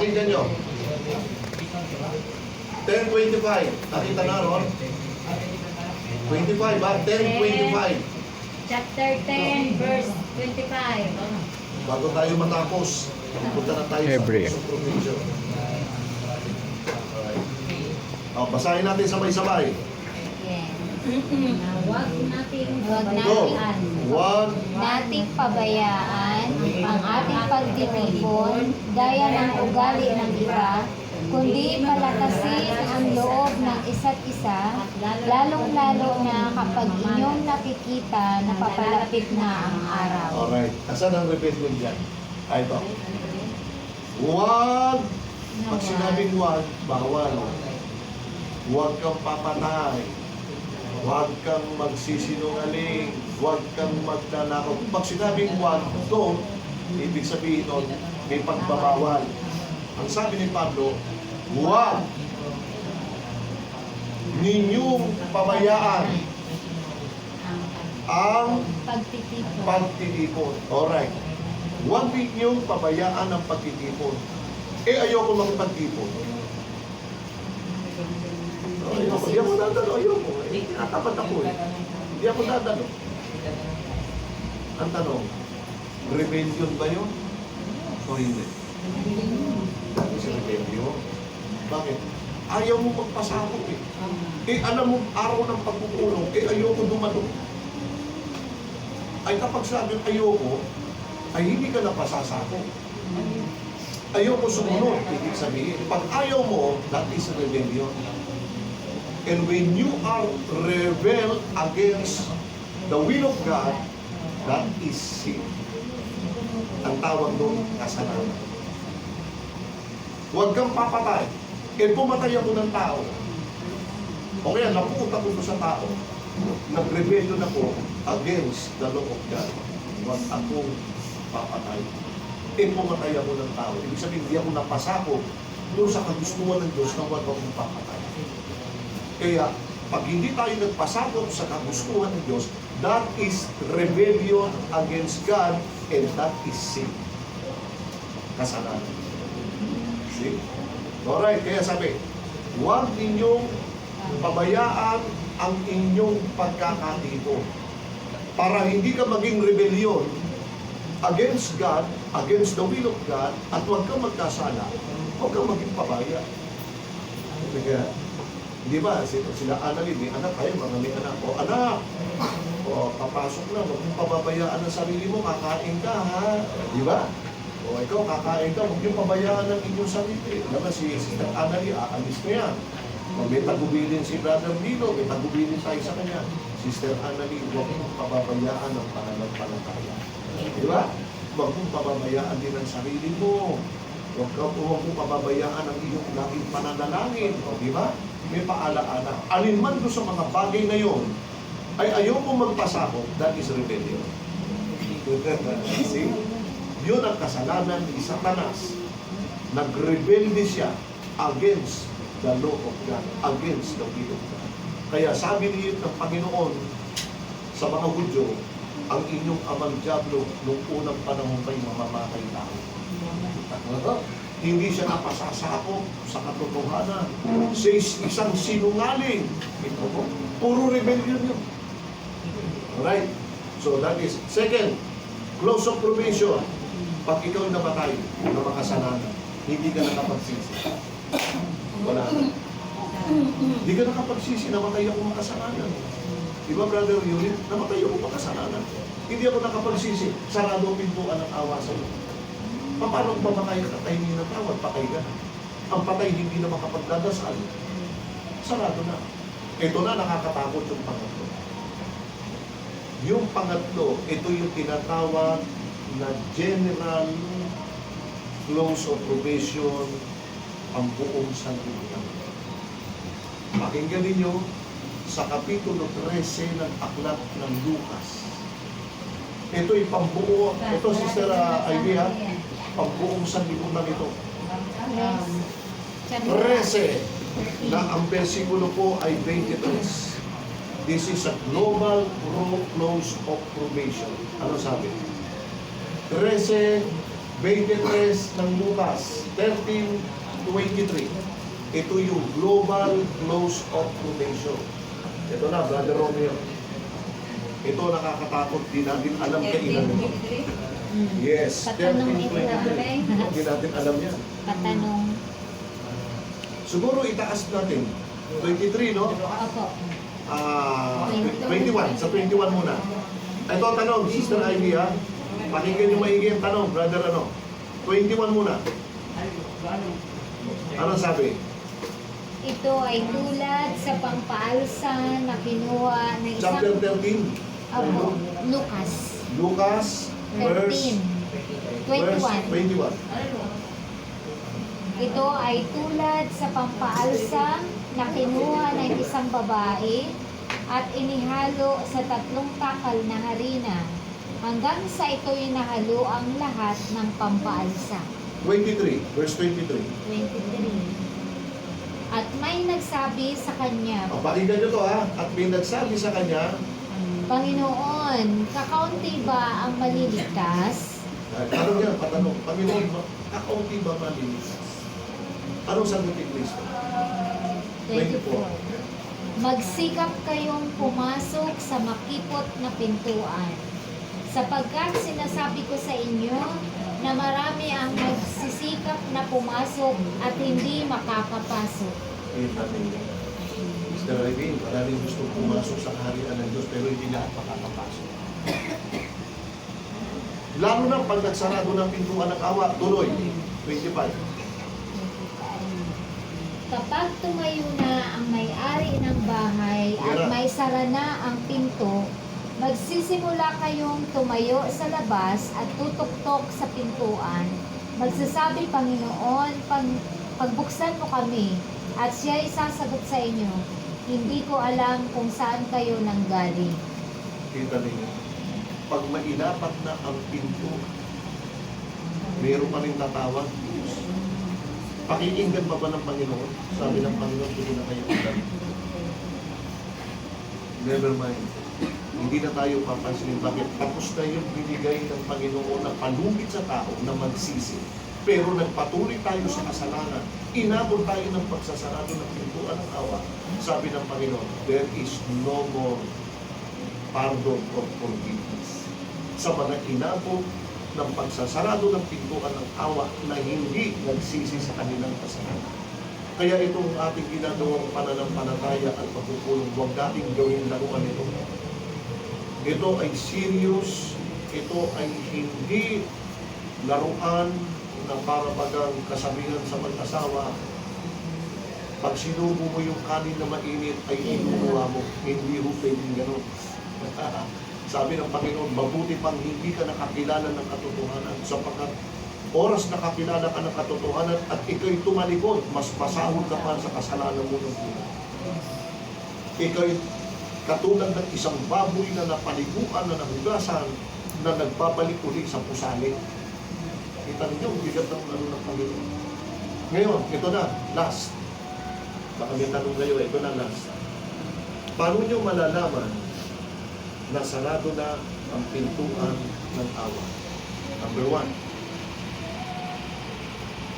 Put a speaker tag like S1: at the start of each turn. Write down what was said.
S1: Pakinggan nyo. 10.25. Nakita na ron? 25 ha? 10.25.
S2: Chapter 10, verse 25.
S1: Bago tayo matapos, punta na tayo
S3: Hebre.
S1: sa provision. Oh, basahin natin sabay-sabay.
S2: Yes. Huwag nating
S4: Huwag
S1: Go.
S2: pabayaan.
S1: One,
S4: nating pabayaan ang ating pagtitipon gaya ng ugali ng iba, kundi palakasin ang loob ng isa't isa, lalong-lalo na kapag inyong nakikita na papalapit na ang araw.
S1: Alright. Asan ang rebellion dyan? Ah, ito. Huwag. Pag sinabing huwag, bawal. Huwag kang papatay. Huwag kang magsisinungaling. Huwag kang magdanakaw. Pag sinabing huwag, don't, ibig sabihin nun, may pagbabawal. Ang sabi ni Pablo, huwag ninyong pabayaan ang
S4: Pagtitipon.
S1: pagtitipon. Alright. Huwag ninyong pabayaan ang pagtitipon. Eh, ayoko makipagtipon. Oh, ayoko. Di ako dadalo. Ayoko. Tinatapat ako eh. Di ako dadalo. Ang tanong, rebellion ba yun? O hindi? Hindi rebellion. Bakit? Ayaw mo magpasakot eh. Eh, alam mo, araw ng pagkukulong, eh, ayoko dumalo. Ay kapag sabi ayoko, ay hindi ka na pasasako. Ayoko sumunod, ibig sabihin. Pag ayaw mo, that is rebellion. And when you are rebel against the will of God, that is sin. Ang tawag doon, kasalanan. Huwag kang papatay. Eh, pumatay ako ng tao. O kaya, naputa ko sa tao. Nag-rebellion ako against the law of God. Huwag akong papatay. Eh, pumatay ako ng tao. Ibig sabihin, hindi ako napasako doon sa kagustuhan ng Diyos na huwag akong papatay. Kaya, pag hindi tayo nagpasakop sa kagustuhan ng Diyos, that is rebellion against God and that is sin. Kasalanan. See? Alright, kaya sabi, huwag ninyong pabayaan ang inyong pagkakatipo para hindi ka maging rebellion against God, against the will of God, at huwag kang magkasala, huwag kang maging pabaya. Kaya, di ba, sila, sila Annalyn, may anak kayo, mga may anak, o anak, o papasok na, huwag mong pababayaan ang sarili mo, kakain ka, ha? Di ba? O ikaw, kakain ka, huwag yung pabayaan ng inyong sarili. Mo, si Sister Annalyn, aalis na yan. O may tagubilin si Brother Lino, may tagubilin tayo sa kanya. Sister Annalyn, huwag mong pababayaan ang pananampalataya. Di ba? Huwag mong pababayaan din ang sarili mo. Huwag ka huwag mong pababayaan ang iyong laging pananalangin. O, di ba? May paalaala. Alin man doon sa mga bagay na yon, ay ayaw mo magpasakot, that is rebellion. See? Yun ang kasalanan ni Satanas. Nagrebelde siya against the law of God, against the will of God. Kaya sabi niyo ng Panginoon sa mga Hudyo, ang inyong amang Diablo nung unang panahon pa'y mamamatay tao. Hindi siya napasasakop sa katotohanan. Sa is- isang sinungaling. Ito po, puro rebellion yun. Alright? So that is, second, close of probation. Pag ikaw namatay na makasalanan, hindi ka nakapagsisi. Wala na. Hindi ka nakapagsisi, namatay ako makasalanan. Di ba, Brother Yuri? Namatay ako makasalanan. Hindi ako nakapagsisi. Sarado ang pintuan ng awa sa iyo. Paano ba makaya katayin ng tawad? Patay ka na. Ang patay hindi na makapagdadasal. Sarado na. Ito na nakakatakot yung pangatlo. Yung pangatlo, ito yung tinatawag na general close of probation ang buong sanlibutan. Pakinggan ninyo sa Kapitulo 13 ng Aklat ng Lucas. Ito'y pambuo, ito Sister uh, Ivy ha, pambuong sanlibutan ito.
S4: Yes.
S1: 13 na ang versikulo po ay 23. This is a global close of probation. Ano sabi? 13, 23 ng Lucas, 13.23. Ito yung global close of probation. Ito na, Brother Romeo. Ito nakakatakot, di natin alam kailan ito. Yes,
S4: Patanong ito,
S1: 13.23. Hindi natin alam yan.
S4: Patanong.
S1: Siguro itaas natin. 23, no?
S4: Opo.
S1: Ah, 21. Sa 21 muna. Ito tanong, Sister Ivy ha. Pakinggan yung maigi ang tanong, brother ano. 21 muna. Ano sabi?
S4: Ito ay tulad sa pampaalsa na kinuha ng isang...
S1: Chapter 13,
S4: Opo. Lucas.
S1: Lucas, verse,
S4: 13.
S1: Verse
S4: 21.
S1: 21.
S4: Ito ay tulad sa pampaalsa na kinuha ng isang babae at inihalo sa tatlong takal na harina hanggang sa ito'y nahalo ang lahat ng pampaalsa.
S1: 23, verse 23.
S4: 23. At may nagsabi sa kanya,
S1: O, pakinggan nyo to ha. At may nagsabi sa kanya,
S4: Panginoon, kakaunti ba ang maliligtas?
S1: Tanong yan, patanong, Panginoon, kakaunti ba maliligtas? Anong sagot ni Kristo?
S4: 24. Magsikap kayong pumasok sa makipot na pintuan. Sapagkat sinasabi ko sa inyo na marami ang magsisikap na pumasok at hindi makakapasok.
S1: Ninyo. Mr. Ivy, maraming gusto pumasok sa kaharian ng Diyos pero hindi lahat makakapasok. Lalo na pag nagsarado ng pintuan ng awa, tuloy. 25.
S4: Kapag tumayo na ang may-ari ng bahay at may sara na ang pinto, magsisimula kayong tumayo sa labas at tutuktok sa pintuan. Magsasabi, Panginoon, pag, pagbuksan mo kami at siya'y sasagot sa inyo, hindi ko alam kung saan kayo nanggaling.
S1: Kita ninyo. Pag mainapat na ang pinto, meron pa rin tatawag. Pakikinggan pa ba ng Panginoon? Sabi ng Panginoon, hindi na kayo ulan. Never mind. Hindi na tayo papansinin. Bakit? Tapos na yung binigay ng Panginoon na palugit sa tao na magsisi. Pero nagpatuloy tayo sa kasalanan. Inabot tayo ng pagsasarado ng pintuan ng awa. Sabi ng Panginoon, there is no more pardon or forgiveness. Sa mga inabot ng pagsasarado ng pintuan ng awa na hindi nagsisi sa kanilang kasalanan. Kaya itong ating ginagawang pananampalataya at pagpupulong, huwag nating gawin laruan ito. Ito ay serious, ito ay hindi laruan na para bagang kasabihan sa mag-asawa. Pag sinubo mo yung kanin na mainit ay inuwa mo. Hindi ho pwedeng ganun. Sabi ng Panginoon, mabuti pang hindi ka nakakilala ng katotohanan sapagkat oras nakakilala ka ng katotohanan at ikaw'y tumalikod, mas masahod ka pa sa kasalanan mo ng una. Ikaw'y katulad ng isang baboy na napaliguan na nahugasan na nagbabalik uli sa pusali. Kita ninyo, bigat ng ano ng Panginoon. Ngayon, ito na, last. Baka may tanong kayo, ito na last. Paano nyo malalaman na sarado na ang pintuan ng awa? Number one,